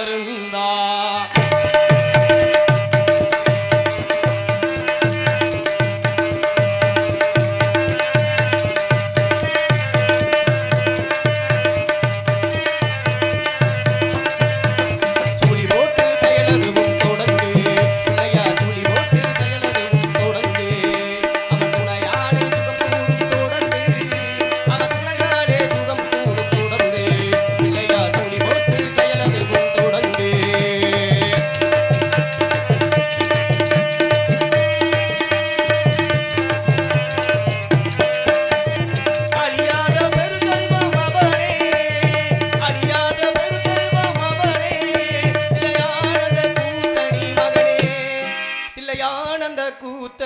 சித்தி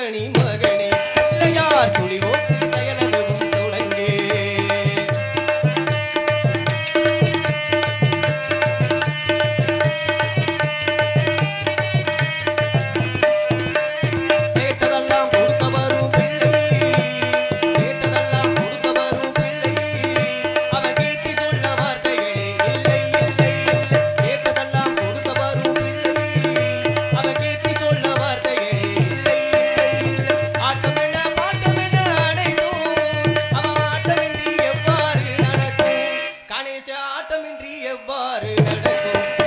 கூத்தணி மகனே ஆட்டமின்றி எவ்வாறு நடக்கும்?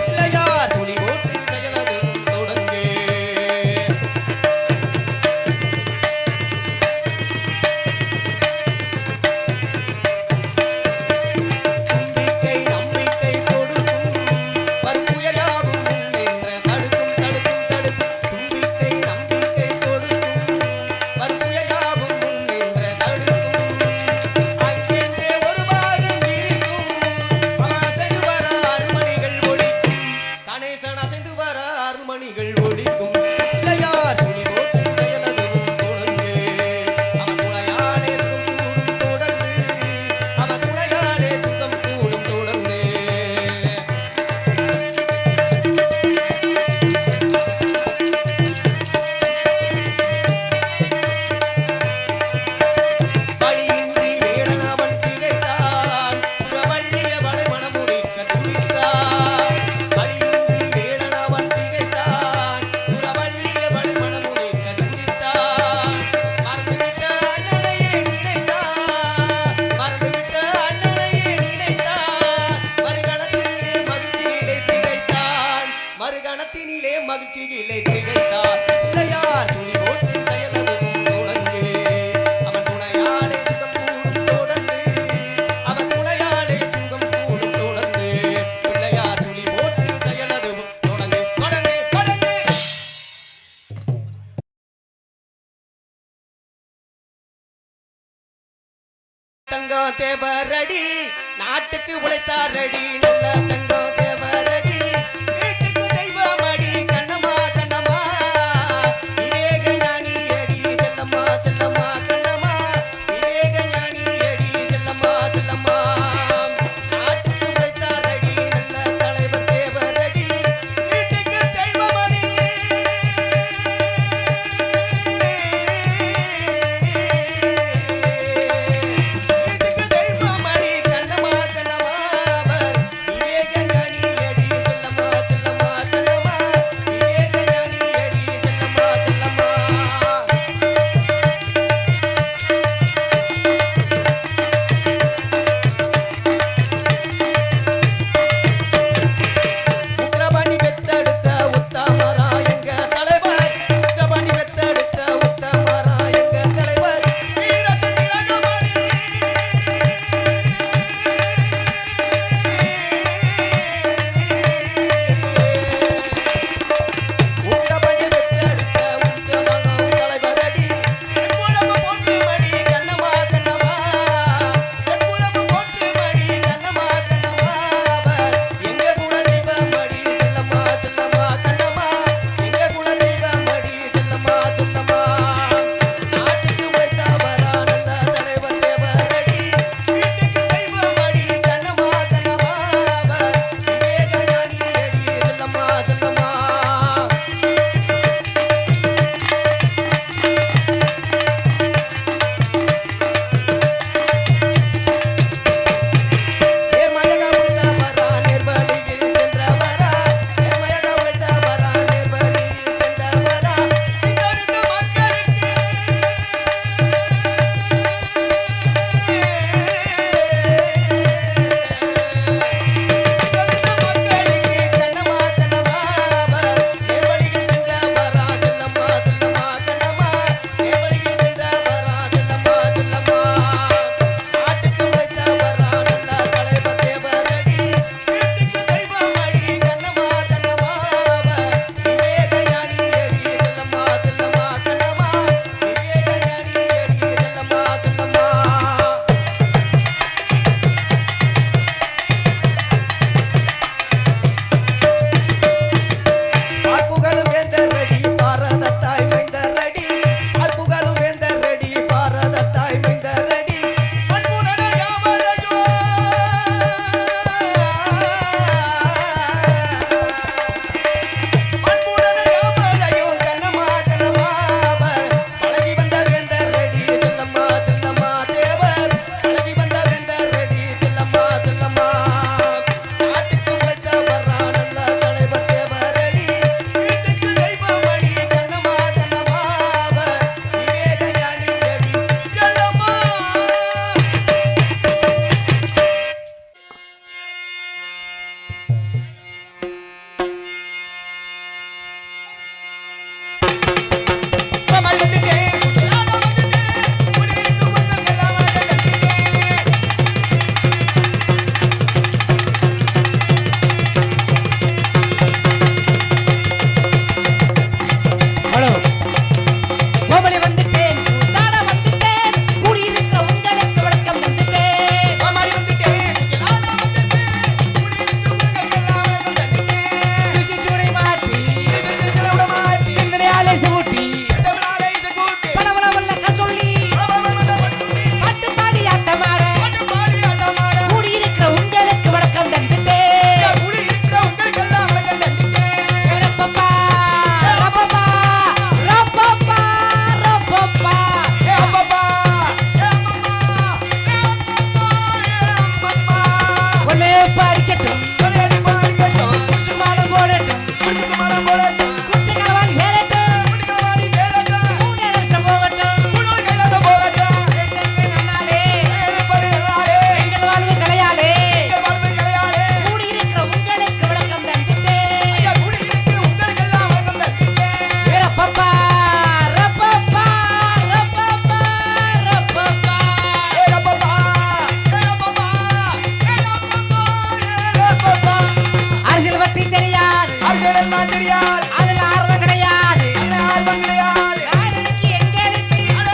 எல்லாம் தெரியாது அதுல ஆர்வம் கிடையாது. அதுல ஆர்வம் கிடையாது. நாடனுக்கு எங்களுக்கு அதை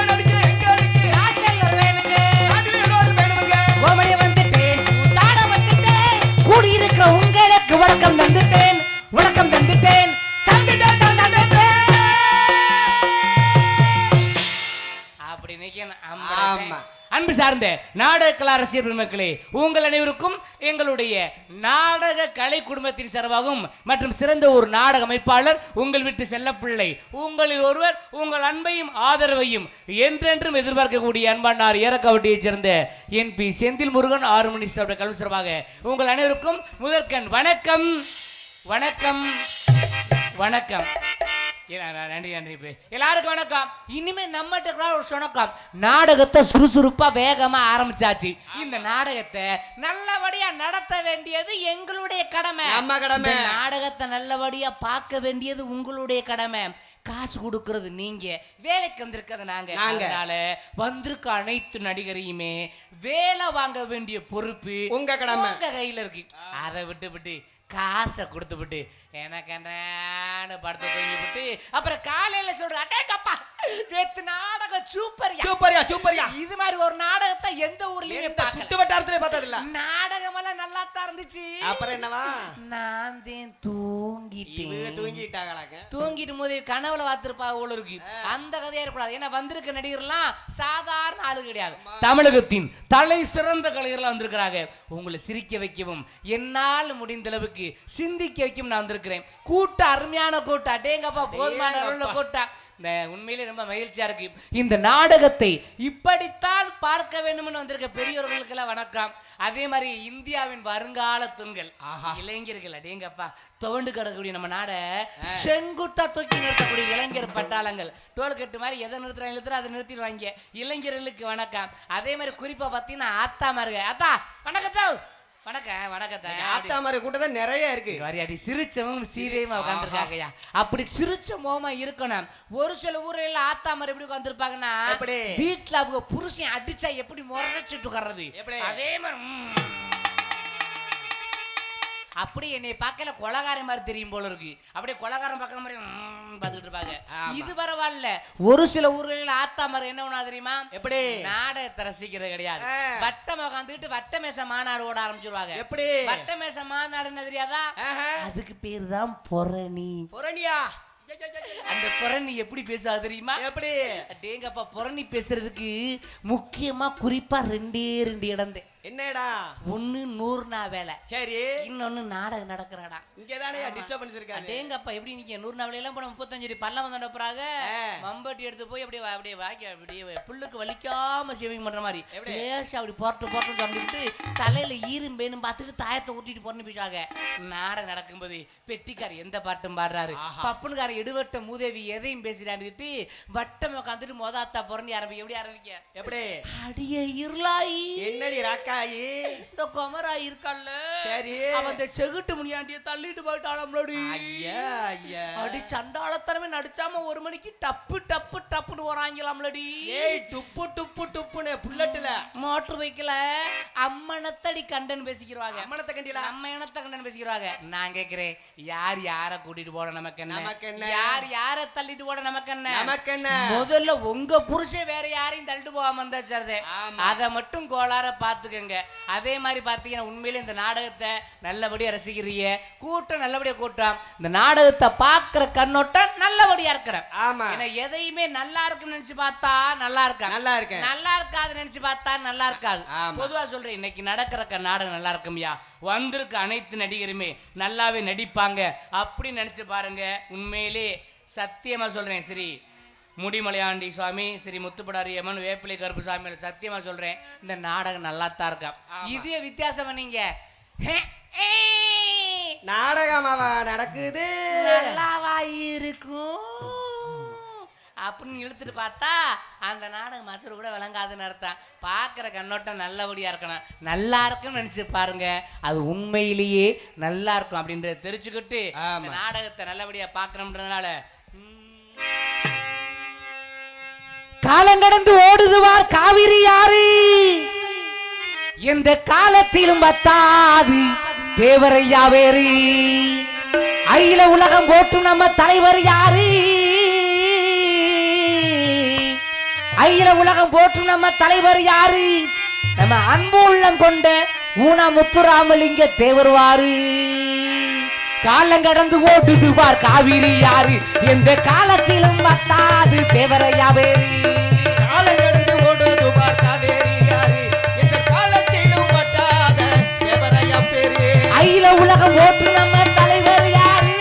அன்பு சார்ந்த நாடக கலா ரசிகர் பெருமக்களே உங்கள் அனைவருக்கும் எங்களுடைய நாடக கலை குடும்பத்தின் சார்பாகவும் மற்றும் சிறந்த ஒரு நாடக அமைப்பாளர் உங்கள் விட்டு செல்லப்பிள்ளை உங்களில் ஒருவர் உங்கள் அன்பையும் ஆதரவையும் என்றென்றும் எதிர்பார்க்கக்கூடிய அன்பானார் ஏறக்காவட்டியைச் சேர்ந்த என் பி செந்தில் முருகன் ஆறு மணி ஸ்டாஃப் கல்வி சார்பாக உங்கள் அனைவருக்கும் முதற்கண் வணக்கம். வணக்கம். வணக்கம். நன்றி நன்றி. எல்லாருக்கும் வணக்கம் இனிமே நம்மகிட்ட கூட ஒரு வணக்கம் நாடகத்தை சுறுசுறுப்பா வேகமா ஆரம்பிச்சாச்சு இந்த நாடகத்தை நல்லபடியா நடத்த வேண்டியது எங்களுடைய கடமை நம்ம கடமை. நாடகத்தை நல்லபடியா பார்க்க வேண்டியது உங்களுடைய கடமை காசு கொடுக்கறது நீங்க வேலைக்கு வந்திருக்கிறது நாங்க. அதனால வந்திருக்க அனைத்து நடிகரையுமே வேலை வாங்க வேண்டிய பொறுப்பு உங்க கடமை. உங்க கையில இருக்கு அதை விட்டு விட்டு காசை கொடுத்து விட்டு எனக்கு என்னன்னு படத்தை தூங்கி விட்டு அப்புறம் காலையில சொல்ற அட்டேங்கப்பா நேத்து நாடகம் சூப்பர் சூப்பர்யா சூப்பர்யா இது மாதிரி ஒரு நாடகத்தை எந்த ஊர்லயுமே சுட்டு வட்டாரத்திலே பார்த்ததில்ல. நாடகம் எல்லாம் நல்லா தான் இருந்துச்சு. அப்புறம் என்னவா? நான் தான் தூங்கிட்டேன். தூங்கிட்டாங்களாங்க? தூங்கிட்டு போது கனவுல பார்த்திருப்பா அவ்வளவு இருக்கு அந்த கதையா இருக்கக்கூடாது. ஏன்னா வந்திருக்க நடிகர்லாம் சாதாரண ஆளு கிடையாது. தமிழகத்தின் தலை சிறந்த கலைஞர்களாக வந்திருக்கிறாங்க. உங்களை சிரிக்க வைக்கவும் என்னால் முடிந்த அளவுக்கு சிந்திக்க வைக்கவும் நான் வந்திருக்கிறேன். கூட்டம் அருமையான கூட்டம் அடேங்கப்பா போதுமான அளவுல கூட்டம் உண்மையிலே ரொம்ப மகிழ்ச்சியா இருக்கு. இந்த நாடகத்தை இப்படித்தான் பார்க்க வேண்டும்னு வந்திருக்க பெரியவர்களுக்கெல்லாம் வணக்கம். அதே மாதிரி இந்தியாவின் வருங்கால தூண்கள். இளைஞர்கள் அடேங்கப்பா. துவண்டு கிடக்கக்கூடிய நம்ம நாட செங்குத்தா தூக்கி நிறுத்தக்கூடிய இளைஞர் பட்டாளங்கள். டோல் கட்டு மாதிரி எதை நிறுத்துறாங்க நிறுத்துற அதை நிறுத்திடுவாங்க. இளைஞர்களுக்கு வணக்கம். அதே மாதிரி குறிப்பா பார்த்தீங்கன்னா ஆத்தா மாருங்க ஆத்தா வணக்கத்தா. வணக்கம் வணக்கத்தா ஆத்தா மாதிரி கூட்டம் நிறைய இருக்கு வாரியாடி சிரிச்சவங்க சீதையுமா உட்காந்துருக்காங்கய்யா அப்படி சிரிச்ச முகமா இருக்கணும் ஒரு சில ஊர்ல ஆத்தா மாதிரி எப்படி உட்காந்துருப்பாங்கன்னா? வீட்டுல அவங்க புருஷன் அடிச்சா எப்படி முறைச்சிட்டு உட்கார்றது? அதே மாதிரி. அப்படி என்னை பார்க்கல கொலகார மாதிரி தெரியும் போல இருக்கு. அப்படியே கொலகாரம் பார்க்குற மாதிரி ம், பார்த்துக்கிட்டு இருப்பாங்க. இது பரவாயில்ல. ஒரு சில ஊர்களில் ஆத்தா மரம் என்ன ஒண்ணா தெரியுமா? எப்படி? நாடகத்தை ரசிக்கிறது கிடையாது. வட்டம் உட்காந்துக்கிட்டு வட்ட மேச மாநாடு ஓட ஆரம்பிச்சிருவாங்க. எப்படி? வட்ட மேச மாநாடு என்ன தெரியாதா. அதுக்கு பேர் தான் பொரணி புரணியா அந்த பொரணி எப்படி பேசுவா தெரியுமா? எப்படி? டேங்கப்பா பொரணி பேசுறதுக்கு முக்கியமா குறிப்பா ரெண்டே ரெண்டு இடம் என்னடா ஒண்ணு நூறுனா வேலை. சரி. இன்னொன்னு நாடகம் நடக்கிறடா. இங்கதானே டிஸ்டர்பன்ஸ் இருக்காது. டேங்கப்பா எப்படி நிக்க நூறு நாள் எல்லாம் போன முப்பத்தஞ்சு அடி பல்லம் வந்து போறாங்க ஆ. மம்பட்டி எடுத்து போய் அப்படியே அப்படியே வாக்கி அப்படியே புல்லுக்கு வலிக்காம சேவிங் பண்ற மாதிரி? லேசா அப்படி போட்டு போட்டு தம்பிட்டு தலையில ஈரும் பேனும் பார்த்துட்டு தாயத்தை ஊட்டிட்டு போறன்னு போயிட்டாங்க. நாடகம் நடக்கும்போது பெட்டிக்கார் எந்த பாட்டும் பாடுறாரு. பப்புனுக்கார எடுவட்ட மூதேவி எதையும் பேசிடான்ட்டு வட்டம் உட்காந்துட்டு மொத அத்தா புரண்டி ஆரம்பிக்க எப்படி ஆரம்பிக்க? எப்படி? அடிய இருளாயி. என்னடி ராக்கா? காயி இந்த குமரா இருக்கல்ல சரி. அவன் இந்த செகுட்டு முனியாண்டிய தள்ளிட்டு போயிட்டாளம்லடி ஐயா ஐயா. அடி சண்டாளத்தனமே நடிச்சாம ஒரு மணிக்கு டப்பு டப்பு டப்புன்னு வராங்களாம்லடி ஏய் டுப்பு டுப்பு டுப்புன்னு புல்லட்டுல. மோட்டர் பைக்கில் அம்மனத்தடி கண்டன் பேசிக்கிறாங்க. அம்மனத்தை கண்டிலா? நம்ம இனத்தை கண்டன் பேசிக்கிறாங்க. நான் கேக்குறேன் யார் யார கூட்டிட்டு போட நமக்கு நமக்கு என்ன? யார் யார தள்ளிட்டு போட நமக்கு என்ன? நமக்கு என்ன? முதல்ல உங்க புருஷன் வேற யாரையும் தள்ளிட்டு போகாம இருந்தா ஆமா. அதை மட்டும் கோளார பாத்துக்கங்க அதே மாதிரி பாத்தீங்கன்னா உண்மையிலே இந்த நாடகத்தை நல்லபடியா ரசிக்கிறீங்க. கூட்டம் நல்லபடியா கூட்டம். இந்த நாடகத்தை பாக்குற கண்ணோட்டம் நல்லபடியா இருக்கணும் ஆமா. ஏன்னா எதையுமே நல்லா இருக்குன்னு நினைச்சு பார்த்தா நல்லா இருக்கா நல்லா இருக்கேன். நல்லா இருக்காது நினைச்சு பார்த்தா நல்லா இருக்காது. ஆமா. பொதுவா சொல்றேன் இன்னைக்கு நடக்கிற க- நாடகம் நல்லா இருக்கும்யா வந்திருக்க அனைத்து நடிகருமே நல்லாவே நடிப்பாங்க. அப்படி நினைச்சு பாருங்க உண்மையிலே சத்தியமா சொல்றேன் ஸ்ரீ முடிமலையாண்டி சுவாமி ஸ்ரீ முத்துப்படாரி அம்மன் வேப்பிலை கருப்பு சாமி சத்தியமா சொல்றேன் இந்த நாடகம் நல்லா தான் இருக்கா இதே வித்தியாசம் ஏ, நாடகமாவா நடக்குது? நல்லாவா இருக்கும்? அப்படின்னு இழுத்துட்டு பார்த்தா அந்த நாடகம் மசரு கூட விளங்காதுன்னு அர்த்தம். பார்க்குற கண்ணோட்டம் நல்லபடியா இருக்கணும். நல்லா இருக்குன்னு நினைச்சு பாருங்க. அது உண்மையிலேயே நல்லா இருக்கும் அப்படின்றத தெரிஞ்சுக்கிட்டு நாடகத்தை நல்லபடியா பார்க்கணுன்றதுனால காலங்கடந்து ஓடுதுவார் காவிரி யாரு? எந்த காலத்திலும் பத்தாது தேவரையா வேறு. அகில உலகம் போட்டும் நம்ம தலைவர் யாரு? அகில உலகம் போட்டும் நம்ம தலைவர் யாரு? நம்ம அன்பு உள்ளம் கொண்ட ஊனா முத்துராமலிங்க தேவர்வாரு காலம் கடந்து ஓட்டுதுவார் காவிரி யாரு? எந்த காலத்திலும் பத்தாது தேவரையா வேறு. உலகம் ஓட்டு நம்ம தலைவர் யாரு?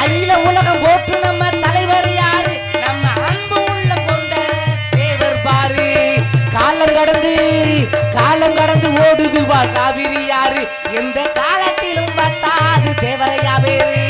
அகில உலகம் ஓட்டு நம்ம தலைவர் யாரு? நம்ம அன்பு உள்ள கொண்ட தேவர் பாரு. காலம் கடந்து காலம் கடந்து ஓடுது வா காவிரி யாரு? எந்த காலத்திலும் பத்தாது தேவரையா பேரு.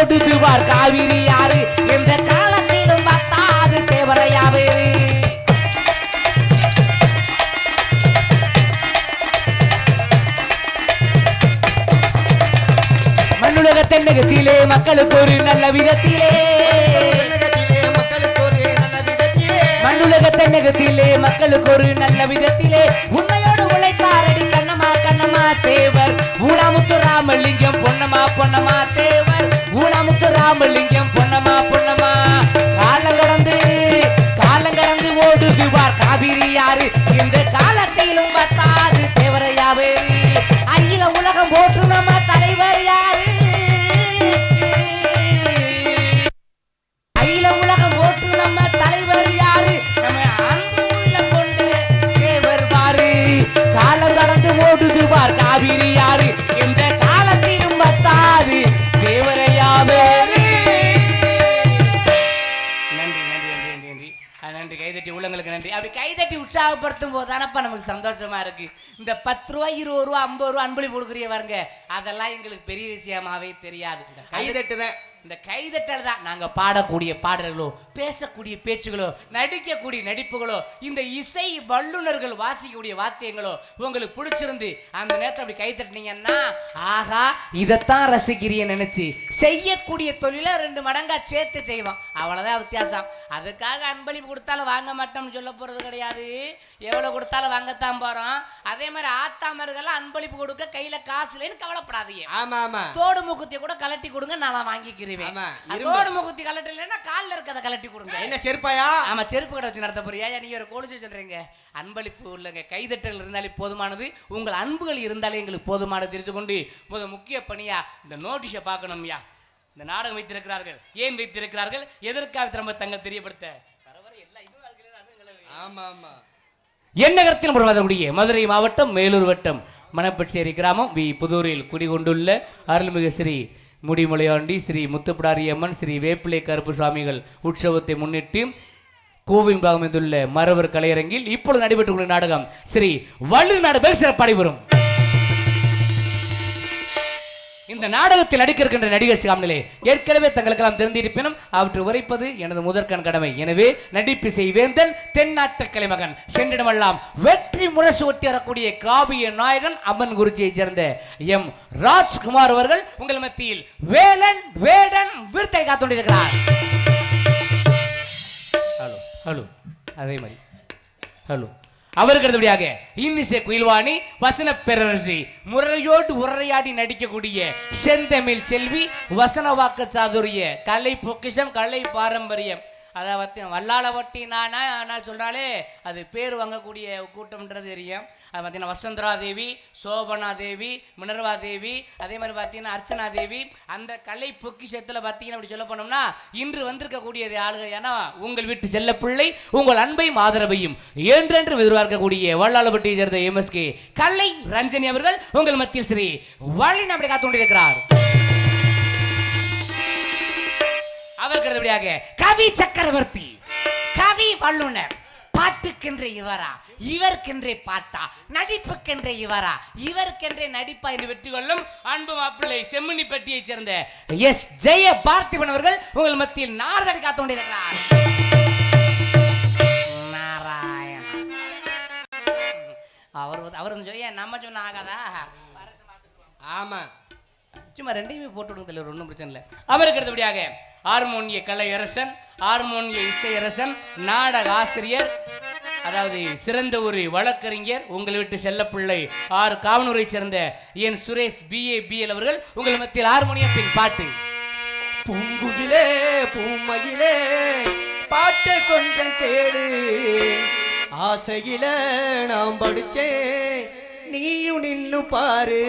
ஓடுதுவார் காவிரி யாரு எந்த காலத்திலும் பத்தாது தேவரையாவே. மண்ணுலக தென்னகத்திலே மக்களுக்கு ஒரு நல்ல விதத்திலே. தென்னகத்திலே மக்களுக்கு ஒரு நல்ல விதத்திலே மண்ணுலக தென்னகத்திலே மக்களுக்கு ஒரு நல்ல விதத்திலே. உண்மையோடு உழைத்தாரடி கண்ணமா கண்ணமா தேவர். ஊனாமுத்து ராமலிங்கம் பொன்னமா பொன்னமா தேவர். ஊனாமுத்து ராமலிங்கம் பொன்னமா பொன்னமா காலம் கடந்து காலம் கடந்து ஓடுது காவிரி யாரு இந்த காலத்தை பயன்படுத்தும் போது தானப்பா நமக்கு சந்தோஷமா இருக்கு இந்த பத்து ரூபா இருபது ரூபா ஐம்பது ரூபா அன்பளி கொடுக்குறிய பாருங்க. அதெல்லாம் எங்களுக்கு பெரிய விஷயமாவே தெரியாது. கைதட்டுதான் இந்த கைதட்டல் தான் நாங்க பாடக்கூடிய பாடல்களோ பேசக்கூடிய பேச்சுகளோ நடிக்கக்கூடிய நடிப்புகளோ இந்த இசை வல்லுனர்கள் வாசிக்கக்கூடிய வாத்தியங்களோ உங்களுக்கு பிடிச்சிருந்து அந்த நேரத்தில் அப்படி கைதட்டினீங்கன்னா ஆகா இதைத்தான் ரசிக்கிறிய நினைச்சு செய்யக்கூடிய தொழிலை ரெண்டு மடங்கா சேர்த்து செய்வோம் அவ்வளவுதான் வித்தியாசம். அதுக்காக அன்பளிப்பு கொடுத்தாலும் வாங்க மாட்டோம்னு சொல்ல போறது கிடையாது. எவ்வளவு கொடுத்தாலும் வாங்கத்தான் போறோம். அதே மாதிரி ஆத்தாமர்கள்லாம் அன்பளிப்பு கொடுக்க கையில காசு இல்லைன்னு கவலைப்படாதீங்க. ஆமா ஆமா தோடு மூக்குத்திய கூட கலட்டி கொடுங்க நான் வாங்கிக்கிறேன். ஆமா, அதோடு முகத்தி கலட்டலைன்னா கால்ல இருக்கத கலட்டி கொடுங்க. என்ன செருப்பாயா? ஆமா செருப்பு கடை வச்சு நடத்த போறியா? நீங்க ஒரு கொலுசு சொல்றீங்க. அன்பளிப்பு உள்ளங்க கைதட்டல் இருந்தாலே போதுமானது. உங்கள் அன்புகள் இருந்தாலே எங்களுக்கு போதுமானது. தெரிந்து கொண்டு முத முக்கிய பணியா இந்த நோட்டீஸை பார்க்கணும்யா இந்த நாடகம் வைத்திருக்கிறார்கள். ஏன் வைத்திருக்கிறார்கள்? எதற்காக திரும்ப தங்கள் தெரியப்படுத்த. ஆமா ஆமா. வரக்கூடிய மதுரை மாவட்டம் மேலூர் வட்டம் மணப்பச்சேரி கிராமம் வி. புதூரில் குடிகொண்டுள்ள அருள்மிகு ஸ்ரீ முடிமலையாண்டி ஸ்ரீ முத்துப்பிடாரி அம்மன் ஸ்ரீ வேப்பிலை கருப்பு சுவாமிகள் உற்சவத்தை முன்னிட்டு கோவில் அமைந்துள்ள மரவர் கலையரங்கில் இப்பொழுது நடைபெற்றுள்ள நாடகம் ஸ்ரீ வள்ளு நாடு பேர் சிறப்பாடி வரும் இந்த நாடகத்தில் நடிக்க இருக்கின்ற நடிகர் சிகாமலே ஏற்கனவே தங்களுக்கெல்லாம் தெரிந்திருப்பினும் அவற்றை உரைப்பது எனது முதற்கண் கடமை. எனவே நடிப்பு செய்வேந்தன் தென்னாட்டு கலைமகன் சென்றிடமெல்லாம் வெற்றி முரசு ஒட்டி வரக்கூடிய காவிய நாயகன் அம்மன் குருஜியைச் சேர்ந்த எம் ராஜ்குமார் அவர்கள் உங்கள் மத்தியில் வேலன் வேடன் விருத்தை காத்துண்டிருக்கிறார் ஹலோ ஹலோ அதே மாதிரி. ஹலோ அவருக்கு அடுத்தபடியாக இன்னிசை குயில்வாணி வசன பேரரசி. முறையோடு உரையாடி நடிக்கக்கூடிய செந்தமிழ் செல்வி வசன வாக்கு சாதுரிய கலை பொக்கிஷம் கலை பாரம்பரியம். அதை பற்றி வல்லால வட்டி நான் சொல்கிறாலே அது பேர் வாங்கக்கூடிய கூட்டம்ன்றது தெரியும். அது பார்த்தீங்கன்னா வசுந்தரா தேவி சோபனா தேவி மினர்வா தேவி அதே மாதிரி பார்த்தீங்கன்னா அர்ச்சனா தேவி அந்த கலை பொக்கிஷத்தில் பார்த்தீங்கன்னா அப்படி சொல்ல போனோம்னா இன்று வந்திருக்கக்கூடியது ஆளுகள் ஏன்னா உங்கள் வீட்டு செல்ல பிள்ளை உங்கள் அன்பையும் ஆதரவையும் என்றென்று எதிர்பார்க்கக்கூடிய வல்லாளப்பட்டியை சேர்ந்த எம்எஸ்கே கலை ரஞ்சனி அவர்கள் உங்கள் மத்திய ஸ்ரீ வள்ளி அப்படி காத்து கொண்டிருக்கிறார் அவருக்கு அடுத்தபடியாக கவி சக்கரவர்த்தி. கவி வல்லுனர். பாட்டுக்கென்றே இவரா? இவருக்கென்றே பாட்டா? நடிப்புக்கென்றே இவரா? இவருக்கென்றே நடிப்பா என்று வெற்றி கொள்ளும் அன்பு மாப்பிள்ளை செம்மணி பெட்டியைச் சேர்ந்த எஸ். ஜெய பார்த்திபன் அவர்கள் உங்கள் மத்தியில் நாரதடி காத்து கொண்டிருக்கிறார். நாராயண அவர் அவர் சொல்லி நம்ம சொன்ன ஆகாதா? ஆமா. சும்மா ரெண்டையுமே போட்டு விடுங்க தலைவர் ஒன்றும் பிரச்சனை இல்லை. அவருக்கு அடுத்தபடியாக ஹார்மோனிய கலையரசன் ஹார்மோனிய இசையரசன் நாடக ஆசிரியர் அதாவது சிறந்த ஒரு வழக்கறிஞர் உங்களை விட்டு செல்லப்பிள்ளை ஆறு காவனூரை சேர்ந்த என் சுரேஷ் பிஏ பிஎல் அவர்கள் உங்கள் மத்தியில் ஹார்மோனியத்தின் பாட்டு. பூங்குகிலே பூமகிலே பாட்டை கொஞ்சம் கேளு. ஆசையில நான் படிச்சேன் நீயும் நின்னு பாரு.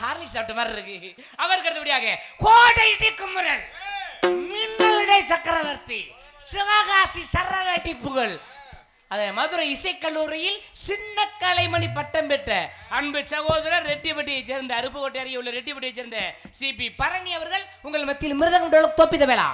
ஹார்லிக்ஸ் சாப்பிட்ட மாதிரி இருக்கு. அவருக்கு அடுத்தபடியாக கோடை இடி குமரன் மின்னலுடை சக்கரவர்த்தி சிவகாசி சரவேட்டி புகழ். அது மதுரை இசைக்கல்லூரியில் சின்ன கலைமணி பட்டம் பெற்ற அன்பு சகோதரர் ரெட்டிப்பட்டியை சேர்ந்த அருப்புக்கோட்டை அருகே உள்ள ரெட்டிப்பட்டியை சேர்ந்த சிபி பரணி அவர்கள் உங்கள் மத்தியில் மிருதம் தோப்பித வேளா